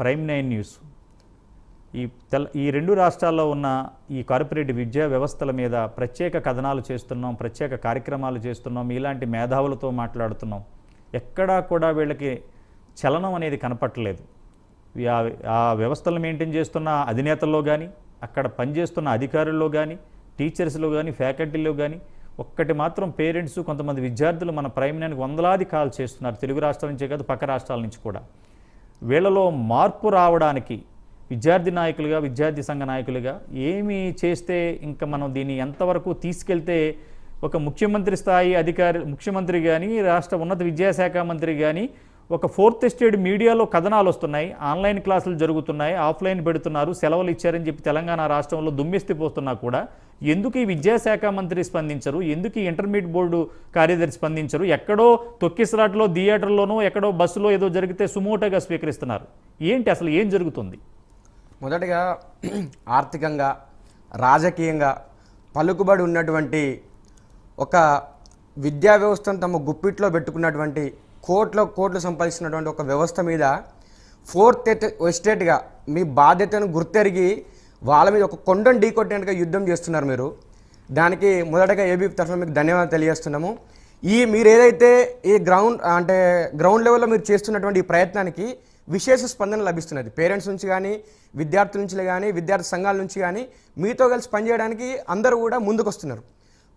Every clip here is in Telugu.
Prime nine news. ఈ తెల్ ఈ రెండు రాష్ట్రాల్లో ఉన్న ఈ కార్పొరేట్ విద్యా వ్యవస్థల మీద ప్రత్యేక కథనాలు చేస్తున్నాం ప్రత్యేక కార్యక్రమాలు చేస్తున్నాం ఇలాంటి మేధావులతో మాట్లాడుతున్నాం. ఎక్కడా కూడా వీళ్ళకి చలనం అనేది కనపట్టలేదు. ఆ- ఆ మెయింటైన్ చేస్తున్న అధినేతల్లో కానీ అక్కడ పనిచేస్తున్న అధికారుల్లో కానీ టీచర్స్లో కానీ ఫ్యాకల్టీలో కానీ ఒక్కటి మాత్రం పేరెంట్స్ కొంతమంది విద్యార్థులు మన ప్రైమ్ నైన్కి వందలాది కాల్ చేస్తున్నారు. తెలుగు రాష్ట్రాల నుంచే కాదు పక్క రాష్ట్రాల నుంచి కూడా. వీళ్ళలో మార్పు రావడానికి విద్యార్థి నాయకులుగా విద్యార్థి సంఘ నాయకులుగా ఏమి చేస్తే ఇంకా మనం దీన్ని ఎంతవరకు తీసుకెళ్తే ఒక ముఖ్యమంత్రి స్థాయి అధికారి ముఖ్యమంత్రి కానీ రాష్ట్ర ఉన్నత విద్యాశాఖ మంత్రి కానీ ఒక ఫోర్త్ ఎస్టేట్ మీడియాలో కథనాలు వస్తున్నాయి. ఆన్లైన్ క్లాసులు జరుగుతున్నాయి. ఆఫ్లైన్ పెడుతున్నారు. సెలవులు ఇచ్చారని చెప్పి తెలంగాణ రాష్ట్రంలో దుమ్మెస్తి పోస్తున్నా కూడా ఎందుకు ఈ విద్యాశాఖ మంత్రి స్పందించరు? ఎందుకు ఈ ఇంటర్మీడియట్ బోర్డు కార్యదర్శి స్పందించరు? ఎక్కడో తొక్కిసలాట్లో థియేటర్లోనో ఎక్కడో బస్సులో ఏదో జరిగితే సుమోటోగా స్వీకరిస్తున్నారు. ఏంటి అసలు ఏం జరుగుతుంది? మొదటగా ఆర్థికంగా రాజకీయంగా పలుకుబడి ఉన్నటువంటి ఒక విద్యా వ్యవస్థను తమ గుప్పిట్లో పెట్టుకున్నటువంటి కోట్ల కోట్లు సంపాదిస్తున్నటువంటి ఒక వ్యవస్థ మీద ఫోర్త్ ఎస్టేట్గా మీ బాధ్యతను గుర్తెరిగి వాళ్ళ మీద ఒక కొండను ఢీకొట్టేందుకు యుద్ధం చేస్తున్నారు మీరు. దానికి మొదటగా ఏబీ తరఫున మీకు ధన్యవాదాలు తెలియజేస్తున్నాము. ఈ మీరు ఏదైతే ఈ గ్రౌండ్ అంటే గ్రౌండ్ లెవెల్లో మీరు చేస్తున్నటువంటి ఈ ప్రయత్నానికి విశేష స్పందన లభిస్తున్నది. పేరెంట్స్ నుంచి కానీ విద్యార్థుల నుంచి కానీ విద్యార్థి సంఘాల నుంచి కానీ మీతో కలిసి పనిచేయడానికి అందరూ కూడా ముందుకొస్తున్నారు.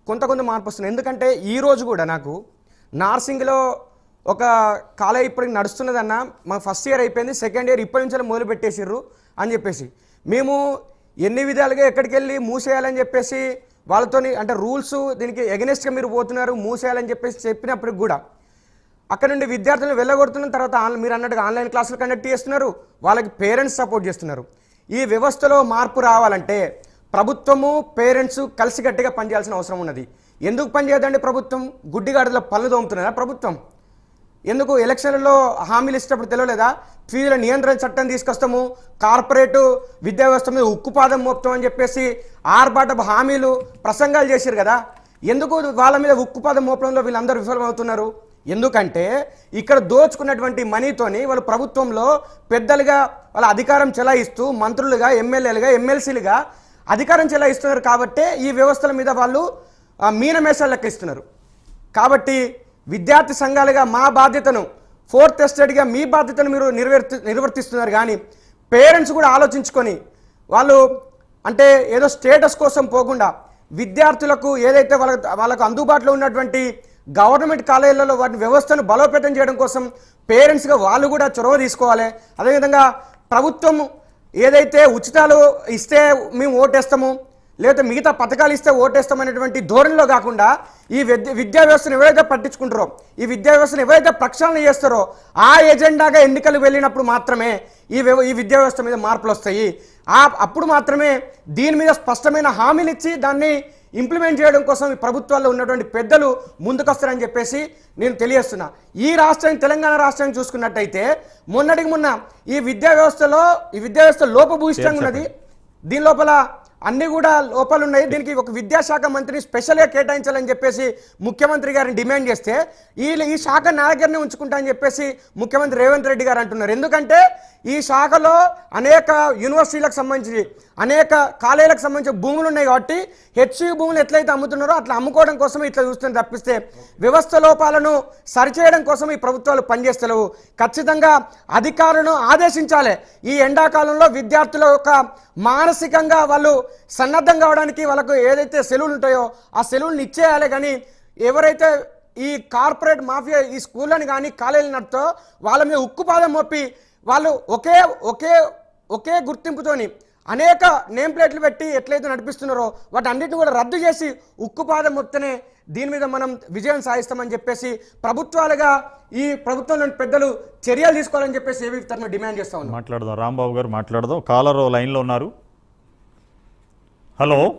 కొంత కొంత మార్పు వస్తుంది. ఎందుకంటే ఈరోజు కూడా నాకు నార్సింగ్లో ఒక కాలేజ్ ఇప్పటికి నడుస్తున్నదన్న మా ఫస్ట్ ఇయర్ అయిపోయింది సెకండ్ ఇయర్ ఇప్పటి నుంచి మొదలు పెట్టేసిర్రు అని చెప్పేసి. మేము ఎన్ని విధాలుగా ఎక్కడికి వెళ్ళి మూసేయాలని చెప్పేసి వాళ్ళతోని అంటే రూల్స్ దీనికి ఎగనెస్ట్గా మీరు పోతున్నారు మూసేయాలని చెప్పేసి చెప్పినప్పటికి కూడా అక్కడ నుండి విద్యార్థులను వెళ్ళగొడుతున్న తర్వాత మీరు అన్నట్టుగా ఆన్లైన్ క్లాసులు కండక్ట్ చేస్తున్నారు వాళ్ళకి పేరెంట్స్ సపోర్ట్ చేస్తున్నారు. ఈ వ్యవస్థలో మార్పు రావాలంటే ప్రభుత్వము పేరెంట్స్ కలిసికట్టుగా పనిచేయాల్సిన అవసరం ఉన్నది. ఎందుకు పనిచేయదండి ప్రభుత్వం? గుడ్డిగాడుల పళ్ళు తోముతున్నారా ప్రభుత్వం? ఎందుకు ఎలక్షన్లలో హామీలు ఇచ్చినప్పుడు తెలియలేదా ఫీజుల నియంత్రణ చట్టం తీసుకొస్తాము కార్పొరేటు విద్యా వ్యవస్థ మీద ఉక్కుపాదం మోపుతాం అని చెప్పేసి ఆర్భాటపు హామీలు ప్రసంగాలు చేశారు కదా. ఎందుకు వాళ్ళ మీద ఉక్కుపాదం మోపడంలో వీళ్ళందరూ విఫలమవుతున్నారు? ఎందుకంటే ఇక్కడ దోచుకున్నటువంటి మనీతోని వాళ్ళు ప్రభుత్వంలో పెద్దలుగా వాళ్ళ అధికారం చెలాయిస్తూ మంత్రులుగా ఎమ్మెల్యేలుగా ఎమ్మెల్సీలుగా అధికారం చెలాయిస్తున్నారు కాబట్టే ఈ వ్యవస్థల మీద వాళ్ళు మీనమేషాలు లెక్కిస్తున్నారు. కాబట్టి విద్యార్థి సంఘాలుగా మా బాధ్యతను ఫోర్త్ ఎస్టేట్గా మీ బాధ్యతను మీరు నిర్వర్తి నిర్వర్తిస్తున్నారు. కానీ పేరెంట్స్ కూడా ఆలోచించుకొని వాళ్ళు అంటే ఏదో స్టేటస్ కోసం పోకుండా విద్యార్థులకు ఏదైతే వాళ్ళ వాళ్ళకు అందుబాటులో ఉన్నటువంటి గవర్నమెంట్ కాలేజీలలో వాటి వ్యవస్థను బలోపేతం చేయడం కోసం పేరెంట్స్గా వాళ్ళు కూడా చొరవ తీసుకోవాలి. అదేవిధంగా ప్రభుత్వం ఏదైతే ఉచితాలు ఇస్తే మేము ఓటేస్తాము. లేదా మిగతా పథకాలు ఇస్తే ఓటేస్తామనేటువంటి ధోరణిలో కాకుండా ఈ విద్య విద్యా వ్యవస్థను ఎవరైతే పట్టించుకుంటారో ఈ విద్యా వ్యవస్థను ఎవరైతే ప్రక్షాళన చేస్తారో ఆ ఎజెండాగా ఎన్నికలు వెళ్ళినప్పుడు మాత్రమే ఈ ఈ విద్యా వ్యవస్థ మీద మార్పులు వస్తాయి. ఆ అప్పుడు మాత్రమే దీని మీద స్పష్టమైన హామీలు ఇచ్చి దాన్ని ఇంప్లిమెంట్ చేయడం కోసం ఈ ప్రభుత్వాల్లో ఉన్నటువంటి పెద్దలు ముందుకొస్తారని చెప్పేసి నేను తెలియజేస్తున్నా. ఈ రాష్ట్రం తెలంగాణ రాష్ట్రాన్ని చూసుకున్నట్టయితే మొన్నటికి మొన్న ఈ విద్యా వ్యవస్థలో ఈ విద్యా వ్యవస్థ లోపభూయిష్టంగా ఉన్నది. దీని లోపల అన్ని కూడా లోపాలు ఉన్నాయి దీనికి ఒక విద్యాశాఖ మంత్రిని స్పెషల్గా కేటాయించాలని చెప్పేసి ముఖ్యమంత్రి గారిని డిమాండ్ చేస్తే ఈ ఈ శాఖ నా దగ్గరనే ఉంచుకుంటా అని చెప్పేసి ముఖ్యమంత్రి రేవంత్ రెడ్డి గారు అంటున్నారు. ఎందుకంటే ఈ శాఖలో అనేక యూనివర్సిటీలకు సంబంధించి అనేక కాలేజీలకు సంబంధించిన భూములు ఉన్నాయి కాబట్టి హెచ్సి భూములు ఎట్లయితే అమ్ముతున్నారో అట్లా అమ్ముకోవడం కోసం ఇట్లా చూస్తుంది తప్పిస్తే వ్యవస్థ లోపాలను సరిచేయడం కోసం ఈ ప్రభుత్వాలు పనిచేస్తలేవు. ఖచ్చితంగా అధికారులను ఆదేశించాలి. ఈ ఎండాకాలంలో విద్యార్థుల యొక్క మానసికంగా వాళ్ళు సన్నద్ధం కావడానికి వాళ్ళకు ఏదైతే సెలవులు ఉంటాయో ఆ సెలవులను ఇచ్చేయాలి. కానీ ఎవరైతే ఈ కార్పొరేట్ మాఫియా ఈ స్కూళ్ళని కానీ కాలేజీలు నడుతో వాళ్ళ మీద ఉక్కుపాదం మోపి వాళ్ళు ఒకే ఒకే ఒకే గుర్తింపుతోని అనేక నేమ్ ప్లేట్లు పెట్టి ఎట్లయితే నడిపిస్తున్నారో వాటి కూడా రద్దు చేసి ఉక్కుపాదం మొత్తనే దీని మీద మనం విజయం సాధిస్తామని చెప్పేసి ప్రభుత్వాలుగా ఈ ప్రభుత్వంలోని పెద్దలు చర్యలు తీసుకోవాలని చెప్పేసి ఏవి తరఫున డిమాండ్ చేస్తా ఉన్నాం. మాట్లాడదాం. రాంబాబు గారు మాట్లాడదాం. కాలర్ లైన్లో ఉన్నారు. హలో?